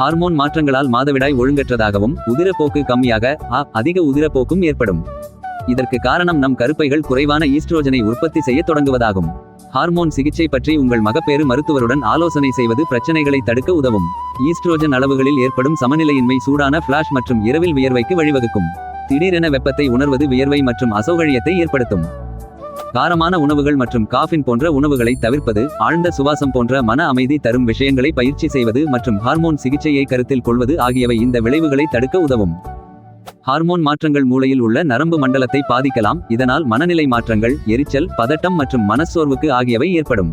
Hormone மாற்றங்களால் மாதவிடாய் ஒழுங்கற்றதாகவும் உதிரப்போக்கு கம்மியாக அதிக உதிரப்போக்கும் ஏற்படும். இதற்கு காரணம் நம் கருப்பைகள் குறைவான ஈஸ்ட்ரோஜனை உற்பத்தி செய்ய தொடங்குவதாகும். ஹார்மோன் சிகிச்சை பற்றி உங்கள் மகப்பேறு மருத்துவருடன் ஆலோசனை செய்வது பிரச்சனைகளை தடுக்க உதவும். ஈஸ்ட்ரோஜன் அளவுகளில் ஏற்படும் சமநிலையின்மை சூடான ஃபிளாஷ் மற்றும் இரவில் வியர்வைக்கு வழிவகுக்கும். திடீரென வெப்பத்தை உணர்வது வியர்வை மற்றும் அசௌகரியத்தை ஏற்படுத்தும். காரமான உணவுகள் மற்றும் காஃபின் போன்ற உணவுகளை தவிர்ப்பது ஆழ்ந்த சுவாசம் போன்ற மன அமைதி தரும் விஷயங்களை பயிற்சி செய்வது மற்றும் ஹார்மோன் சிகிச்சையை கருத்தில் கொள்வது ஆகியவை இந்த விளைவுகளை தடுக்க உதவும். ஹார்மோன் மாற்றங்கள் மூளையில் உள்ள நரம்பு மண்டலத்தை பாதிக்கலாம். இதனால் மனநிலை மாற்றங்கள் எரிச்சல் பதட்டம் மற்றும் மனச்சோர்வுக்கு ஆகியவை ஏற்படும்.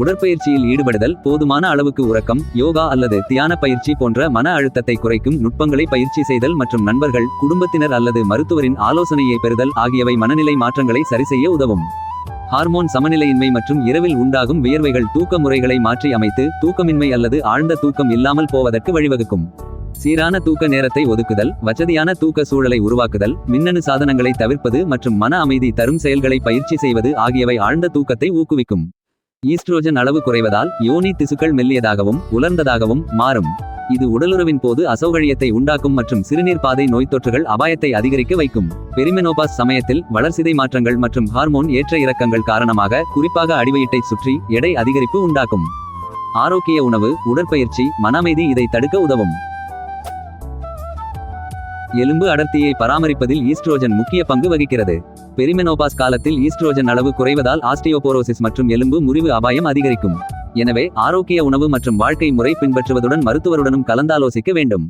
உடற்பயிற்சியில் ஈடுபடுதல் போதுமான அளவுக்கு உறக்கம் யோகா அல்லது தியான பயிற்சி போன்ற மன அழுத்தத்தை குறைக்கும் நுட்பங்களை பயிற்சி செய்தல் மற்றும் நண்பர்கள் குடும்பத்தினர் அல்லது மருத்துவரின் ஆலோசனையை பெறுதல் ஆகியவை மனநிலை மாற்றங்களை சரிசெய்ய உதவும். ஹார்மோன் சமநிலையின்மை மற்றும் இரவில் உண்டாகும் வியர்வைகள் தூக்க முறைகளை மாற்றி அமைத்து தூக்கமின்மை அல்லது ஆழ்ந்த தூக்கம் இல்லாமல் போவதற்கு வழிவகுக்கும். சீரான தூக்க நேரத்தை ஒதுக்குதல் வசதியான தூக்க சூழலை உருவாக்குதல் மின்னணு சாதனங்களை தவிர்ப்பது மற்றும் மன அமைதி தரும் செயல்களை பயிற்சி செய்வது ஆகியவை ஆழ்ந்த தூக்கத்தை ஊக்குவிக்கும். ஈஸ்ட்ரோஜன் அளவு குறைவதால் யோனி திசுக்கள் மெல்லியதாகவும் உலர்ந்ததாகவும் மாறும். இது உடலுறவின் போது அசௌகரியத்தை உண்டாக்கும் மற்றும் சிறுநீர் பாதை நோய் தொற்றுகள் அபாயத்தை அதிகரிக்க வைக்கும். பெரிமெனோபாஸ் சமயத்தில் வளர்சிதை மாற்றங்கள் மற்றும் ஹார்மோன் ஏற்ற இறக்கங்கள் காரணமாக குறிப்பாக அடிவயிட்டை சுற்றி எடை அதிகரிப்பு உண்டாக்கும். ஆரோக்கிய உணவு உடற்பயிற்சி மனமைதி இதை தடுக்க உதவும். எலும்பு அடர்த்தியை பராமரிப்பதில் ஈஸ்ட்ரோஜன் முக்கிய பங்கு வகிக்கிறது. பெரிமெனோபாஸ் காலத்தில் ஈஸ்ட்ரோஜன் அளவு குறைவதால் ஆஸ்டியோபோரோசிஸ் மற்றும் எலும்பு முறிவு அபாயம் அதிகரிக்கும். எனவே ஆரோக்கிய உணவு மற்றும் வாழ்க்கை முறை பின்பற்றுவதுடன் மருத்துவருடனும் கலந்தாலோசிக்க வேண்டும்.